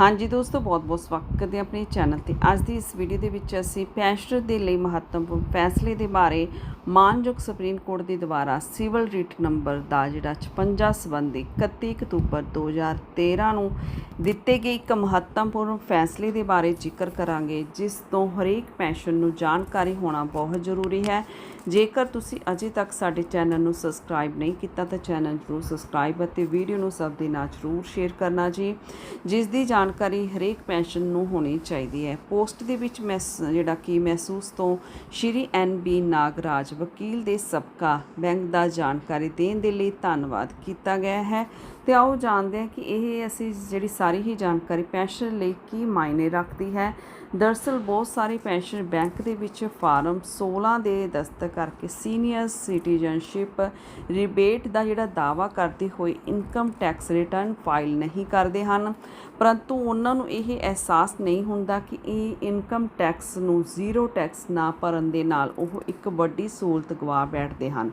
ਹਾਂਜੀ ਦੋਸਤੋ, ਬਹੁਤ-ਬਹੁਤ ਸਵਾਗਤ ਕਰਦੇ ਆਪਣੇ ਚੈਨਲ ਤੇ। ਅੱਜ ਦੀ ਇਸ ਵੀਡੀਓ ਦੇ ਵਿੱਚ ਅਸੀਂ ਪੈਨਸ਼ਨਰ ਦੇ ਲਈ ਮਹੱਤਵਪੂਰਨ ਫੈਸਲੇ ਦੇ ਬਾਰੇ ਮਾਨਯੋਗ ਸੁਪਰੀਮ ਕੋਰਟ ਦੇ ਦੁਆਰਾ ਸਿਵਲ ਰੀਟ ਨੰਬਰ ਦਾ ਜਿਹੜਾ 56 ਸੰਬੰਧੀ 31 ਅਕਤੂਬਰ 2013 ਨੂੰ ਦਿੱਤੇ ਗਏ ਇੱਕ ਮਹੱਤਵਪੂਰਨ ਫੈਸਲੇ ਦੇ ਬਾਰੇ ਜ਼ਿਕਰ ਕਰਾਂਗੇ, ਜਿਸ ਤੋਂ ਹਰੇਕ ਪੈਨਸ਼ਨ ਨੂੰ ਜਾਣਕਾਰੀ ਹੋਣਾ ਬਹੁਤ ਜ਼ਰੂਰੀ ਹੈ। ਜੇਕਰ ਤੁਸੀਂ ਅਜੇ ਤੱਕ ਸਾਡੇ ਚੈਨਲ ਨੂੰ ਸਬਸਕ੍ਰਾਈਬ ਨਹੀਂ ਕੀਤਾ, ਤਾਂ ਚੈਨਲ ਜ਼ਰੂਰ ਸਬਸਕ੍ਰਾਈਬ ਅਤੇ ਵੀਡੀਓ ਨੂੰ ਸਭ ਦੇ ਨਾਲ ਜ਼ਰੂਰ ਸ਼ੇਅਰ ਕਰਨਾ ਜੀ, ਜਿਸ ਦੀ ਜਾਣਕਾਰੀ ਹਰੇਕ ਪੈਨਸ਼ਨ ਨੂੰ ਹੋਣੀ ਚਾਹੀਦੀ ਹੈ। ਪੋਸਟ ਦੇ ਵਿੱਚ ਮੈਸ, ਜਿਹੜਾ ਕਿ ਮਹਿਸੂਸ ਤੋਂ ਸ਼੍ਰੀ ਐਨ ਬੀ ਨਾਗਰਾਜ ਵਕੀਲ ਦੇ ਸਬਕਾ ਬੈਂਕ ਦਾ ਜਾਣਕਾਰੀ ਦੇਣ ਦੇ ਲਈ ਧੰਨਵਾਦ ਕੀਤਾ ਗਿਆ ਹੈ। ਤੇ ਆਓ ਜਾਣਦੇ ਹਾਂ ਕਿ ਇਹ ਅਸੀਂ ਜਿਹੜੀ ਸਾਰੀ ਹੀ ਜਾਣਕਾਰੀ ਪੈਨਸ਼ਨ ਲਈ ਕੀ ਮਾਇਨੇ ਰੱਖਦੀ ਹੈ। ਦਰਅਸਲ ਬਹੁਤ ਸਾਰੇ ਪੈਨਸ਼ਨ ਬੈਂਕ ਦੇ ਵਿੱਚ ਫਾਰਮ 16 ਦੇ ਦਸਤਕ ਕਰਕੇ ਸੀਨੀਅਰ ਸਿਟੀਜ਼ਨਸ਼ਿਪ ਰਿਬੇਟ ਦਾ ਜਿਹੜਾ ਦਾਵਾ ਕਰਦੇ ਹੋਏ ਇਨਕਮ ਟੈਕਸ ਰਿਟਰਨ ਫਾਈਲ ਨਹੀਂ ਕਰਦੇ ਹਨ। ਪਰੰਤੂ ਉਹਨਾਂ ਨੂੰ ਇਹ ਅਹਿਸਾਸ ਨਹੀਂ ਹੁੰਦਾ ਕਿ ਇਹ ਇਨਕਮ ਟੈਕਸ ਨੂੰ ਜ਼ੀਰੋ ਟੈਕਸ ਨਾ ਭਰਨ ਦੇ ਨਾਲ ਉਹ ਇੱਕ ਵੱਡੀ ਸਹੂਲਤ ਗਵਾ ਬੈਠਦੇ ਹਨ।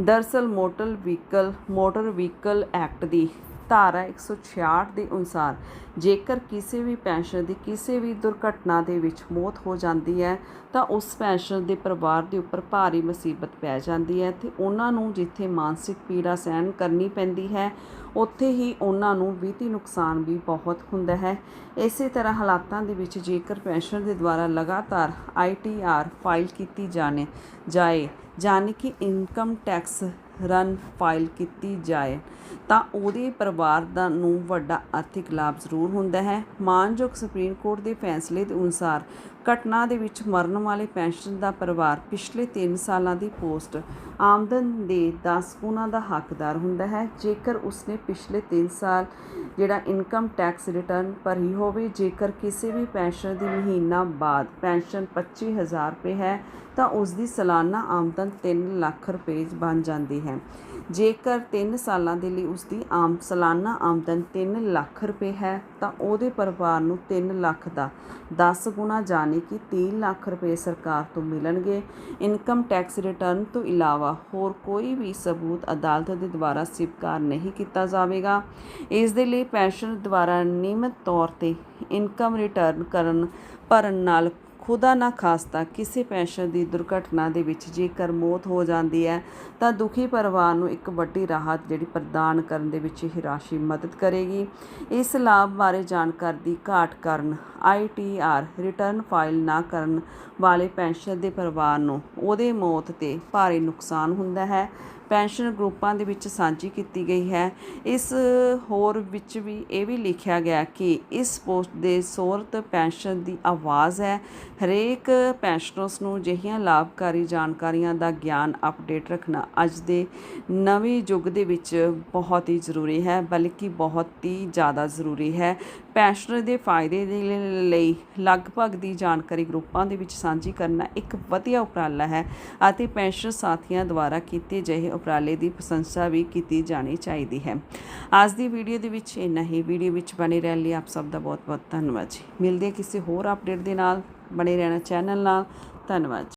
ਦਰਅਸਲ motor vehicle motor vehicle act ਦੀ ਧਾਰਾ 166 ਦੇ ਅਨੁਸਾਰ ਜੇਕਰ ਕਿਸੇ ਵੀ ਪੈਨਸ਼ਨ ਦੀ ਕਿਸੇ ਵੀ ਦੁਰਘਟਨਾ ਦੇ ਵਿੱਚ ਮੌਤ ਹੋ ਜਾਂਦੀ ਹੈ, ਤਾਂ ਉਸ ਪੈਨਸ਼ਨ ਦੇ ਪਰਿਵਾਰ ਦੇ ਉੱਪਰ ਭਾਰੀ ਮੁਸੀਬਤ ਪੈ ਜਾਂਦੀ ਹੈ ਤੇ ਉਹਨਾਂ ਨੂੰ ਜਿੱਥੇ ਮਾਨਸਿਕ ਪੀੜਾ ਸਹਿਣ ਕਰਨੀ ਪੈਂਦੀ ਹੈ, ਉੱਥੇ ਹੀ ਉਹਨਾਂ ਨੂੰ ਵਿੱਤੀ ਨੁਕਸਾਨ ਵੀ ਬਹੁਤ ਹੁੰਦਾ ਹੈ। ਇਸੇ ਤਰ੍ਹਾਂ ਹਾਲਾਤਾਂ ਦੇ ਵਿੱਚ ਜੇਕਰ ਪੈਨਸ਼ਨ ਦੇ ਦੁਆਰਾ ਲਗਾਤਾਰ ਆਈਟੀਆਰ ਫਾਈਲ ਕੀਤੀ ਜਾਣੇ ਜਾਏ ਯਾਨੀ ਕਿ ਇਨਕਮ ਟੈਕਸ ਰਨ ਫਾਈਲ ਕੀਤੀ ਜਾਏ, ਤਾਂ ਉਹਦੇ ਪਰਿਵਾਰ ਦਾ ਨੂੰ ਵੱਡਾ ਆਰਥਿਕ ਲਾਭ ਜ਼ਰੂਰ ਹੁੰਦਾ ਹੈ। ਮਾਨਯੋਗ ਸੁਪਰੀਮ ਕੋਰਟ ਦੇ ਫੈਸਲੇ ਦੇ ਅਨੁਸਾਰ ਘਟਨਾ ਦੇ ਵਿੱਚ ਮਰਨ ਵਾਲੇ ਪੈਨਸ਼ਨ ਦਾ ਪਰਿਵਾਰ ਪਿਛਲੇ 3 ਸਾਲਾਂ ਦੀ ਪੋਸਟ ਆਮਦਨ ਦੇ 10 ਗੁਣਾ ਦਾ ਹੱਕਦਾਰ ਹੁੰਦਾ ਹੈ। ਜੇਕਰ ਉਸਨੇ ਪਿਛਲੇ 3 ਸਾਲ ਜਿਹੜਾ ਇਨਕਮ ਟੈਕਸ ਰਿਟਰਨ ਭਰੀ ਹੋਵੇ, ਜੇਕਰ ਕਿਸੇ ਵੀ ਪੈਨਸ਼ਨ ਦੀ ਮਹੀਨਾ ਬਾਅਦ ਪੈਨਸ਼ਨ 25000 ਰੁਪਏ ਹੈ, ਤਾਂ ਉਸ ਦੀ ਸਾਲਾਨਾ ਆਮਦਨ 3 ਲੱਖ ਰੁਪਏ ਬਣ ਜਾਂਦੀ ਹੈ। ਜੇਕਰ 3 ਸਾਲਾਂ ਦੇ ਲਈ ਉਸ ਦੀ ਆਮ ਸਾਲਾਨਾ ਆਮਦਨ 3 ਲੱਖ ਰੁਪਏ ਹੈ, ਤਾਂ ਉਹਦੇ ਪਰਿਵਾਰ ਨੂੰ 3 ਲੱਖ ਦਾ 10 ਗੁਣਾ ਜਾਣੀ ਕਿ 3 ਲੱਖ ਰੁਪਏ ਸਰਕਾਰ ਤੋਂ ਮਿਲਣਗੇ। ਇਨਕਮ ਟੈਕਸ ਰਿਟਰਨ ਤੋਂ ਇਲਾਵਾ ਹੋਰ ਕੋਈ ਵੀ ਸਬੂਤ ਅਦਾਲਤ ਦੇ ਦੁਆਰਾ ਸਵੀਕਾਰ ਨਹੀਂ ਕੀਤਾ ਜਾਵੇਗਾ। ਇਸ ਦੇ ਲਈ ਪੈਨਸ਼ਨ ਦੁਆਰਾ ਨਿਯਮਿਤ ਤੌਰ ਤੇ ਇਨਕਮ ਰਿਟਰਨ ਕਰਨ, ਭਰਨ ਨਾਲ ਖੁਦਾ ਨਾ ਖਾਸਤਾ ਕਿਸੇ ਪੈਨਸ਼ਨ ਦੀ ਦੁਰਘਟਨਾ ਦੇ ਵਿੱਚ ਜੇਕਰ ਮੌਤ ਹੋ ਜਾਂਦੀ ਹੈ, ਤਾਂ ਦੁਖੀ ਪਰਿਵਾਰ ਨੂੰ ਇੱਕ ਵੱਡੀ ਰਾਹਤ ਜਿਹੜੀ ਪ੍ਰਦਾਨ ਕਰਨ ਦੇ ਵਿੱਚ ਇਹ ਰਾਸ਼ੀ ਮਦਦ ਕਰੇਗੀ। ਇਸ ਲਾਭ ਬਾਰੇ ਜਾਣਕਾਰੀ ਦੀ ਘਾਟ ਕਾਰਨ ਆਈਟੀਆਰ ਰਿਟਰਨ ਫਾਈਲ ਨਾ ਕਰਨ ਵਾਲੇ ਪੈਨਸ਼ਨ ਦੇ ਪਰਿਵਾਰ ਨੂੰ ਉਹਦੇ ਮੌਤ ਤੇ ਭਾਰੀ ਨੁਕਸਾਨ ਹੁੰਦਾ ਹੈ। ਪੈਨਸ਼ਨ ਗਰੁੱਪਾਂ ਦੇ ਵਿੱਚ ਸਾਂਝੀ ਕੀਤੀ ਗਈ ਹੈ। ਇਸ ਹੋਰ ਵਿੱਚ ਵੀ ਇਹ ਵੀ ਲਿਖਿਆ ਗਿਆ ਕਿ ਇਸ ਪੋਸਟ ਦੇ ਸੋਰਤ ਪੈਨਸ਼ਨ ਦੀ ਆਵਾਜ਼ ਹੈ। ਹਰੇਕ ਪੈਨਸ਼ਨਰਸ ਨੂੰ ਅਜਿਹੀਆਂ ਲਾਭਕਾਰੀ ਜਾਣਕਾਰੀਆਂ ਦਾ ਗਿਆਨ ਅਪਡੇਟ ਰੱਖਣਾ ਅੱਜ ਦੇ ਨਵੇਂ ਯੁੱਗ ਦੇ ਵਿੱਚ ਬਹੁਤ ਹੀ ਜ਼ਰੂਰੀ ਹੈ, ਬਲਕਿ ਬਹੁਤ ਹੀ ਜ਼ਿਆਦਾ ਜ਼ਰੂਰੀ ਹੈ। ਪੈਨਸ਼ਨਰ ਦੇ ਫਾਇਦੇ ਦੇ ਲਈ ਲਗਭਗ ਦੀ ਜਾਣਕਾਰੀ ਗਰੁੱਪਾਂ ਦੇ ਵਿੱਚ ਸਾਂਝੀ ਕਰਨਾ ਇੱਕ ਵਧੀਆ ਉਪਰਾਲਾ ਹੈ ਅਤੇ ਪੈਨਸ਼ਨਰ ਸਾਥੀਆਂ ਦੁਆਰਾ ਕੀਤੇ ਜਿਹੇ ਉਪਰਾਲੇ ਦੀ ਪ੍ਰਸ਼ੰਸਾ ਵੀ ਕੀਤੀ ਜਾਣੀ ਚਾਹੀਦੀ ਹੈ। ਅੱਜ ਦੀ ਵੀਡੀਓ ਦੇ ਵਿੱਚ ਇੰਨਾ ਹੀ। ਵੀਡੀਓ ਵਿੱਚ ਬਣੇ ਰਹਿਣ ਲਈ ਆਪ ਸਭ ਦਾ ਬਹੁਤ ਬਹੁਤ ਧੰਨਵਾਦ ਜੀ। ਮਿਲਦੇ ਕਿਸੇ ਹੋਰ ਅਪਡੇਟ ਦੇ ਨਾਲ। ਬਣੇ ਰਹਿਣਾ ਚੈਨਲ ਨਾਲ। ਧੰਨਵਾਦ